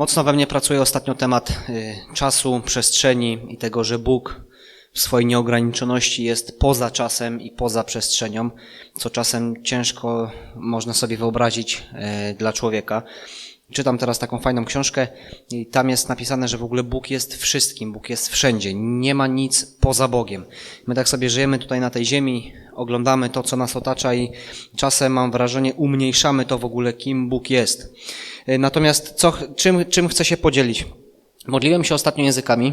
Mocno we mnie pracuje ostatnio temat y, czasu, przestrzeni i tego, że Bóg w swojej nieograniczoności jest poza czasem i poza przestrzenią, co czasem ciężko można sobie wyobrazić y, dla człowieka. Czytam teraz taką fajną książkę i tam jest napisane, że w ogóle Bóg jest wszystkim, Bóg jest wszędzie, nie ma nic poza Bogiem. My tak sobie żyjemy tutaj na tej ziemi, oglądamy to, co nas otacza i czasem mam wrażenie, umniejszamy to w ogóle, kim Bóg jest. Y, Natomiast co, czym, czym chcę się podzielić? Modliłem się ostatnio językami,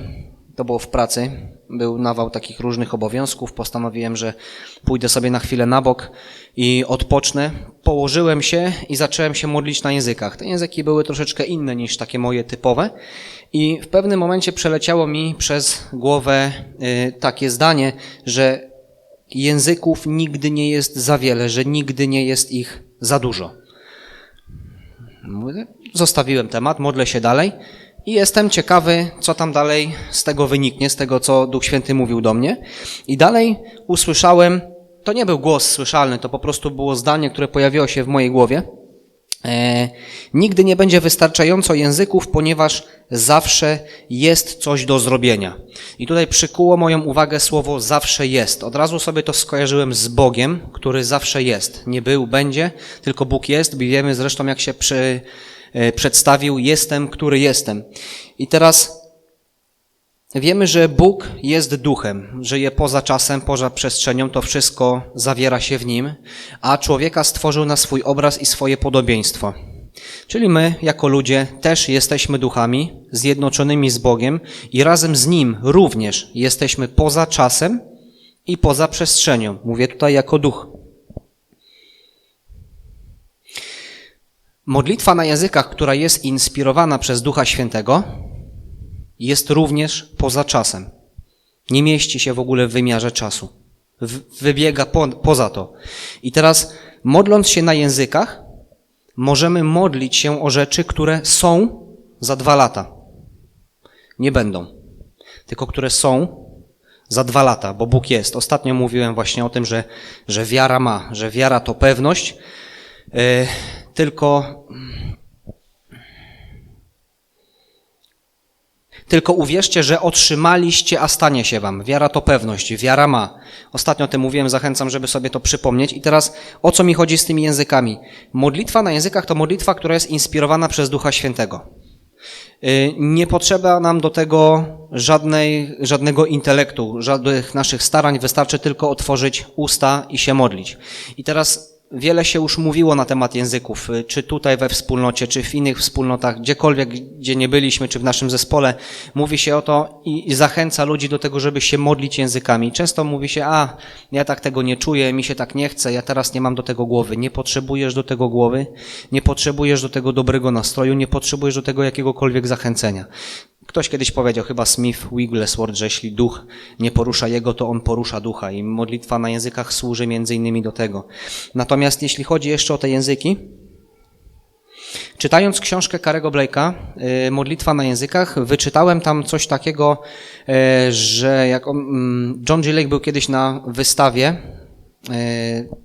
to było w pracy, był nawał takich różnych obowiązków, postanowiłem, że pójdę sobie na chwilę na bok i odpocznę. Położyłem się i zacząłem się modlić na językach. Te języki były troszeczkę inne niż takie moje typowe i w pewnym momencie przeleciało mi przez głowę y, takie zdanie, że języków nigdy nie jest za wiele, że nigdy nie jest ich za dużo. Zostawiłem temat, modlę się dalej i jestem ciekawy, co tam dalej z tego wyniknie, z tego, co Duch Święty mówił do mnie. I dalej usłyszałem, to nie był głos słyszalny, to po prostu było zdanie, które pojawiło się w mojej głowie. E, nigdy nie będzie wystarczająco języków, ponieważ zawsze jest coś do zrobienia. I tutaj przykuło moją uwagę słowo zawsze jest. Od razu sobie to skojarzyłem z Bogiem, który zawsze jest. Nie był, będzie, tylko Bóg jest. Wiemy zresztą, jak się przy, przedstawił, jestem, który jestem. I teraz Wiemy, że Bóg jest duchem, żyje poza czasem, poza przestrzenią, to wszystko zawiera się w nim, a człowieka stworzył na swój obraz i swoje podobieństwo. Czyli my, jako ludzie, też jesteśmy duchami zjednoczonymi z Bogiem i razem z Nim również jesteśmy poza czasem i poza przestrzenią. Mówię tutaj jako duch. Modlitwa na językach, która jest inspirowana przez Ducha Świętego, jest również poza czasem. Nie mieści się w ogóle w wymiarze czasu. Wybiega po, poza to. I teraz, modląc się na językach, możemy modlić się o rzeczy, które są za dwa lata. Nie będą. Tylko które są za dwa lata, bo Bóg jest. Ostatnio mówiłem właśnie o tym, że, że wiara ma, że wiara to pewność, yy, tylko Tylko uwierzcie, że otrzymaliście, a stanie się wam. Wiara to pewność, wiara ma. Ostatnio o tym mówiłem, zachęcam, żeby sobie to przypomnieć. I teraz o co mi chodzi z tymi językami? Modlitwa na językach to modlitwa, która jest inspirowana przez Ducha Świętego. Y, Nie potrzeba nam do tego żadnej, żadnego intelektu, żadnych naszych starań, wystarczy tylko otworzyć usta i się modlić. I teraz wiele się już mówiło na temat języków, y, czy tutaj we wspólnocie, czy w innych wspólnotach, gdziekolwiek, gdzie nie byliśmy, czy w naszym zespole. Mówi się o to i zachęca ludzi do tego, żeby się modlić językami. Często mówi się, a ja tak tego nie czuję, mi się tak nie chce, ja teraz nie mam do tego głowy. Nie potrzebujesz do tego głowy, nie potrzebujesz do tego dobrego nastroju, nie potrzebujesz do tego jakiegokolwiek zachęcenia. Ktoś kiedyś powiedział, chyba Smith Wigglesworth, że jeśli duch nie porusza jego, to on porusza ducha i modlitwa na językach służy między innymi do tego. Natomiast jeśli chodzi jeszcze o te języki, Czytając książkę Karego Blake'a, y, Modlitwa na językach, wyczytałem tam coś takiego, y, że jak on, mm, John G. Lake był kiedyś na wystawie,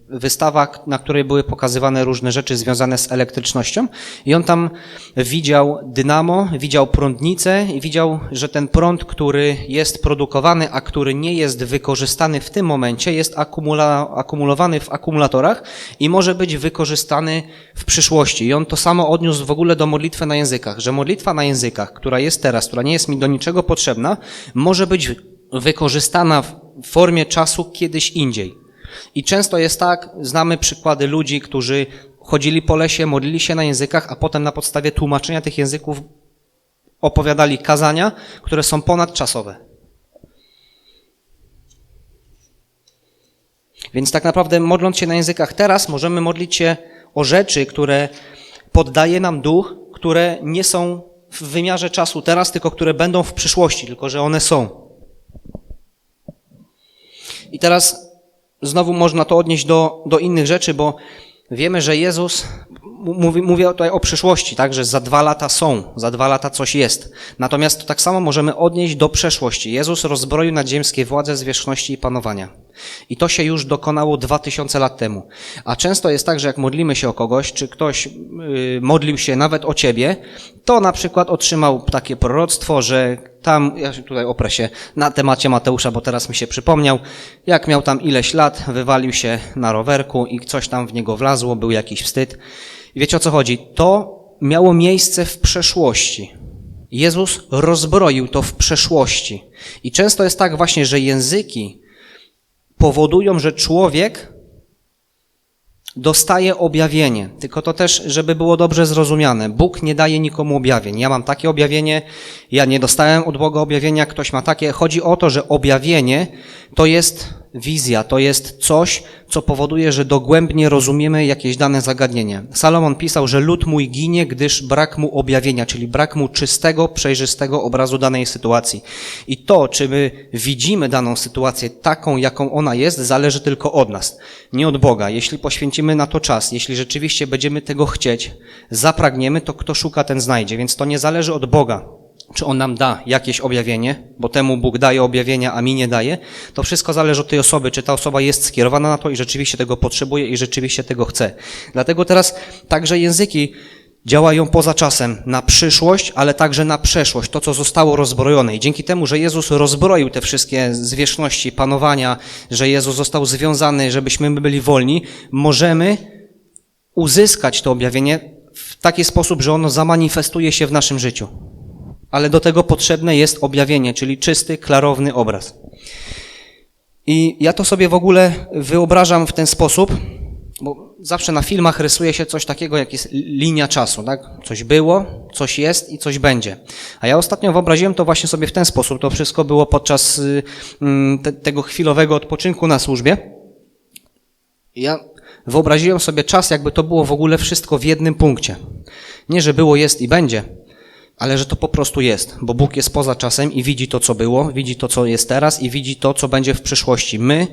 wystawa, na której były pokazywane różne rzeczy związane z elektrycznością i on tam widział dynamo, widział prądnicę i widział, że ten prąd, który jest produkowany, a który nie jest wykorzystany w tym momencie, jest akumula, akumulowany w akumulatorach i może być wykorzystany w przyszłości. I on to samo odniósł w ogóle do modlitwy na językach, że modlitwa na językach, która jest teraz, która nie jest mi do niczego potrzebna, może być wykorzystana w formie czasu kiedyś indziej. I często jest tak, znamy przykłady ludzi, którzy chodzili po lesie, modlili się na językach, a potem na podstawie tłumaczenia tych języków opowiadali kazania, które są ponadczasowe. Więc tak naprawdę modląc się na językach teraz, możemy modlić się o rzeczy, które poddaje nam duch, które nie są w wymiarze czasu teraz, tylko które będą w przyszłości, tylko że one są. I teraz znowu można to odnieść do, do innych rzeczy, bo wiemy, że Jezus, mówi, mówię tutaj o przyszłości, tak, że za dwa lata są, za dwa lata coś jest. Natomiast to tak samo możemy odnieść do przeszłości. Jezus rozbroił nadziemskie władze zwierzchności i panowania. I to się już dokonało 2000 lat temu. A często jest tak, że jak modlimy się o kogoś, czy ktoś yy, modlił się nawet o ciebie, to na przykład otrzymał takie proroctwo, że tam, ja się tutaj oprę się na temacie Mateusza, bo teraz mi się przypomniał, jak miał tam ileś lat, wywalił się na rowerku i coś tam w niego wlazło, był jakiś wstyd. I wiecie o co chodzi? To miało miejsce w przeszłości. Jezus rozbroił to w przeszłości. I często jest tak właśnie, że języki powodują, że człowiek dostaje objawienie. Tylko to też, żeby było dobrze zrozumiane. Bóg nie daje nikomu objawień. Ja mam takie objawienie, ja nie dostałem od Boga objawienia, ktoś ma takie. Chodzi o to, że objawienie to jest wizja, to jest coś, co powoduje, że dogłębnie rozumiemy jakieś dane zagadnienie. Salomon pisał, że lud mój ginie, gdyż brak mu objawienia, czyli brak mu czystego, przejrzystego obrazu danej sytuacji. I to, czy my widzimy daną sytuację taką, jaką ona jest, zależy tylko od nas, nie od Boga. Jeśli poświęcimy na to czas, jeśli rzeczywiście będziemy tego chcieć, zapragniemy, to kto szuka, ten znajdzie. Więc to nie zależy od Boga czy on nam da jakieś objawienie, bo temu Bóg daje objawienia, a mi nie daje, to wszystko zależy od tej osoby, czy ta osoba jest skierowana na to i rzeczywiście tego potrzebuje i rzeczywiście tego chce. Dlatego teraz także języki działają poza czasem na przyszłość, ale także na przeszłość, to co zostało rozbrojone. I dzięki temu, że Jezus rozbroił te wszystkie zwierzchności, panowania, że Jezus został związany, żebyśmy byli wolni, możemy uzyskać to objawienie w taki sposób, że ono zamanifestuje się w naszym życiu ale do tego potrzebne jest objawienie, czyli czysty, klarowny obraz. I ja to sobie w ogóle wyobrażam w ten sposób, bo zawsze na filmach rysuje się coś takiego, jak jest linia czasu, tak? Coś było, coś jest i coś będzie. A ja ostatnio wyobraziłem to właśnie sobie w ten sposób. To wszystko było podczas y, mm, te, tego chwilowego odpoczynku na służbie. Ja wyobraziłem sobie czas, jakby to było w ogóle wszystko w jednym punkcie. Nie, że było, jest i będzie, ale że to po prostu jest, bo Bóg jest poza czasem i widzi to, co było, widzi to, co jest teraz i widzi to, co będzie w przyszłości. My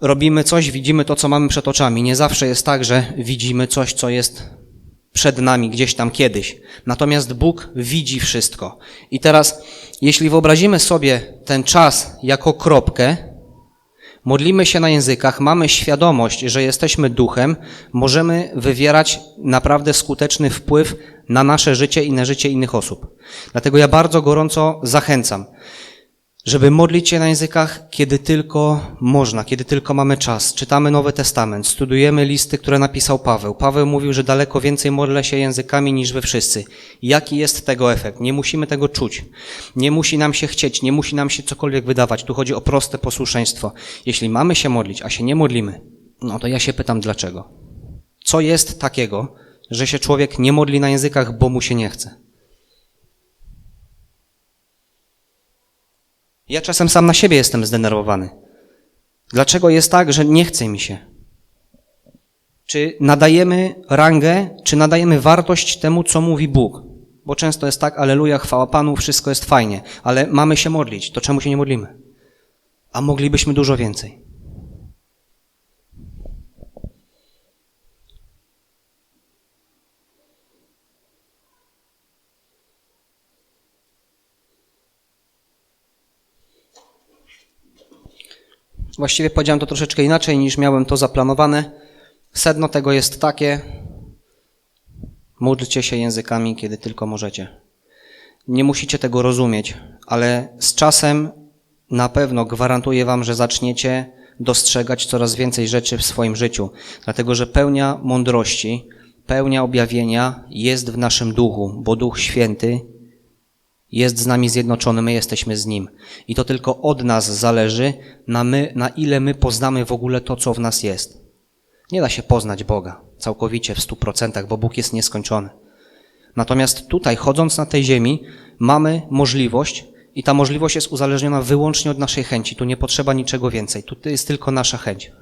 robimy coś, widzimy to, co mamy przed oczami. Nie zawsze jest tak, że widzimy coś, co jest przed nami gdzieś tam kiedyś. Natomiast Bóg widzi wszystko. I teraz, jeśli wyobrazimy sobie ten czas jako kropkę, modlimy się na językach, mamy świadomość, że jesteśmy duchem, możemy wywierać naprawdę skuteczny wpływ na nasze życie i na życie innych osób. Dlatego ja bardzo gorąco zachęcam, żeby modlić się na językach, kiedy tylko można, kiedy tylko mamy czas. Czytamy Nowy Testament, studujemy listy, które napisał Paweł. Paweł mówił, że daleko więcej modlę się językami niż wy wszyscy. Jaki jest tego efekt? Nie musimy tego czuć. Nie musi nam się chcieć, nie musi nam się cokolwiek wydawać. Tu chodzi o proste posłuszeństwo. Jeśli mamy się modlić, a się nie modlimy, no to ja się pytam dlaczego. Co jest takiego, że się człowiek nie modli na językach, bo mu się nie chce? Ja czasem sam na siebie jestem zdenerwowany. Dlaczego jest tak, że nie chce mi się? Czy nadajemy rangę, czy nadajemy wartość temu, co mówi Bóg? Bo często jest tak, aleluja, chwała Panu, wszystko jest fajnie, ale mamy się modlić, to czemu się nie modlimy? A moglibyśmy dużo więcej. Właściwie powiedziałem to troszeczkę inaczej niż miałem to zaplanowane. Sedno tego jest takie: módlcie się językami, kiedy tylko możecie. Nie musicie tego rozumieć, ale z czasem na pewno gwarantuję Wam, że zaczniecie dostrzegać coraz więcej rzeczy w swoim życiu, dlatego że pełnia mądrości, pełnia objawienia jest w naszym duchu, bo Duch Święty jest z nami zjednoczony, my jesteśmy z Nim. I to tylko od nas zależy, na, my, na ile my poznamy w ogóle to, co w nas jest. Nie da się poznać Boga całkowicie w stu procentach, bo Bóg jest nieskończony. Natomiast tutaj, chodząc na tej ziemi, mamy możliwość i ta możliwość jest uzależniona wyłącznie od naszej chęci. Tu nie potrzeba niczego więcej. Tu jest tylko nasza chęć.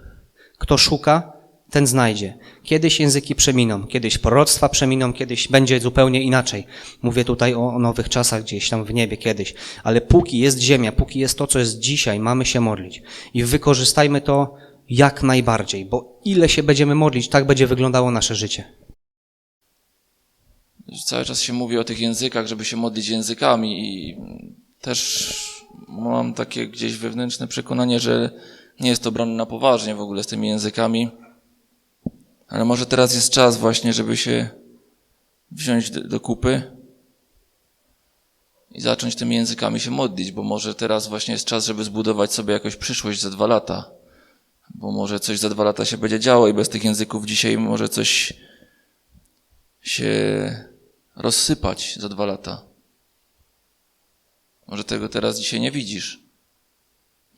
Kto szuka, ten znajdzie. Kiedyś języki przeminą, kiedyś proroctwa przeminą, kiedyś będzie zupełnie inaczej. Mówię tutaj o nowych czasach gdzieś tam w niebie kiedyś. Ale póki jest ziemia, póki jest to, co jest dzisiaj, mamy się modlić. I wykorzystajmy to jak najbardziej, bo ile się będziemy modlić, tak będzie wyglądało nasze życie. Cały czas się mówi o tych językach, żeby się modlić językami i też mam takie gdzieś wewnętrzne przekonanie, że nie jest to brane na poważnie w ogóle z tymi językami. Ale może teraz jest czas właśnie, żeby się wziąć do, kupy i zacząć tymi językami się modlić, bo może teraz właśnie jest czas, żeby zbudować sobie jakąś przyszłość za dwa lata. Bo może coś za dwa lata się będzie działo i bez tych języków dzisiaj może coś się rozsypać za dwa lata. Może tego teraz dzisiaj nie widzisz.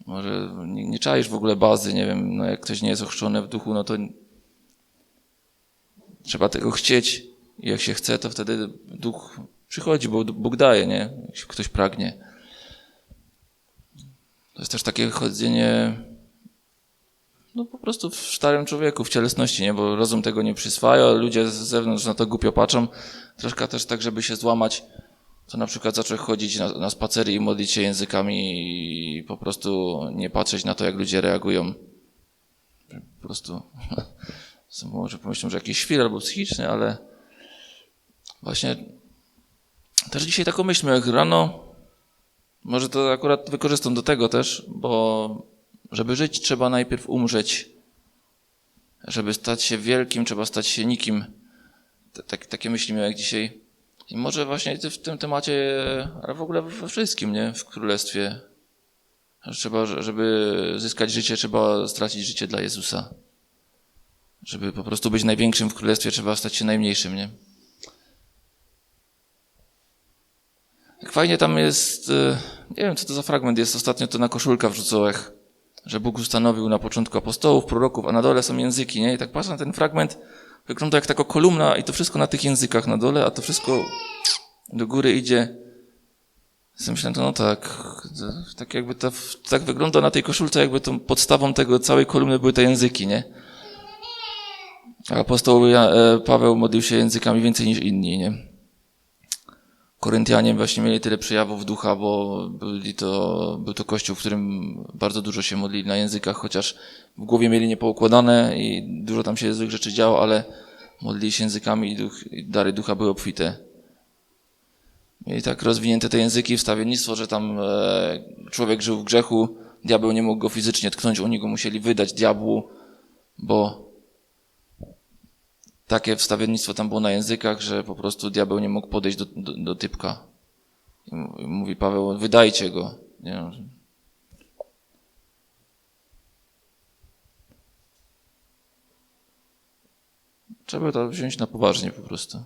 Może nie, nie czaisz w ogóle bazy, nie wiem, no jak ktoś nie jest ochrzczony w duchu, no to trzeba tego chcieć i jak się chce, to wtedy duch przychodzi, bo Bóg daje, nie? Się ktoś pragnie. To jest też takie chodzenie no po prostu w starym człowieku, w cielesności, nie? Bo rozum tego nie przyswaja, ludzie z zewnątrz na to głupio patrzą. Troszkę też tak, żeby się złamać, to na przykład zacząć chodzić na, na spacery i modlić się językami i po prostu nie patrzeć na to, jak ludzie reagują. Po prostu może pomyślą, że jakiś świr albo psychiczny, ale właśnie też dzisiaj taką myśl jak rano, może to akurat wykorzystam do tego też, bo żeby żyć, trzeba najpierw umrzeć. Żeby stać się wielkim, trzeba stać się nikim. Tak, takie myśli miałem dzisiaj. I może właśnie w tym temacie, ale w ogóle we wszystkim, nie? W królestwie. Trzeba, żeby zyskać życie, trzeba stracić życie dla Jezusa. Żeby po prostu być największym w królestwie, trzeba stać się najmniejszym, nie? Jak fajnie tam jest, e, nie wiem co to za fragment jest, ostatnio to na koszulka wrzucałech, że Bóg ustanowił na początku apostołów, proroków, a na dole są języki, nie? I tak patrzę na ten fragment, wygląda jak taka kolumna i to wszystko na tych językach na dole, a to wszystko do góry idzie. Sobie myślałem, to no tak, tak jakby to, tak wygląda na tej koszulce, jakby tą podstawą tego całej kolumny były te języki, nie? Apostoł e, Paweł modlił się językami więcej niż inni, nie? Koryntianie właśnie mieli tyle przejawów ducha, bo byli to, był to kościół, w którym bardzo dużo się modlili na językach, chociaż w głowie mieli niepoukładane i dużo tam się złych rzeczy działo, ale modlili się językami i, duch, i dary ducha były obfite. Mieli tak rozwinięte te języki, wstawiennictwo, że tam e, człowiek żył w grzechu, diabeł nie mógł go fizycznie tknąć, oni go musieli wydać diabłu, bo takie wstawiennictwo tam było na językach, że po prostu diabeł nie mógł podejść do, do, do typka. I mówi Paweł, wydajcie go. Nie. Trzeba to wziąć na poważnie po prostu.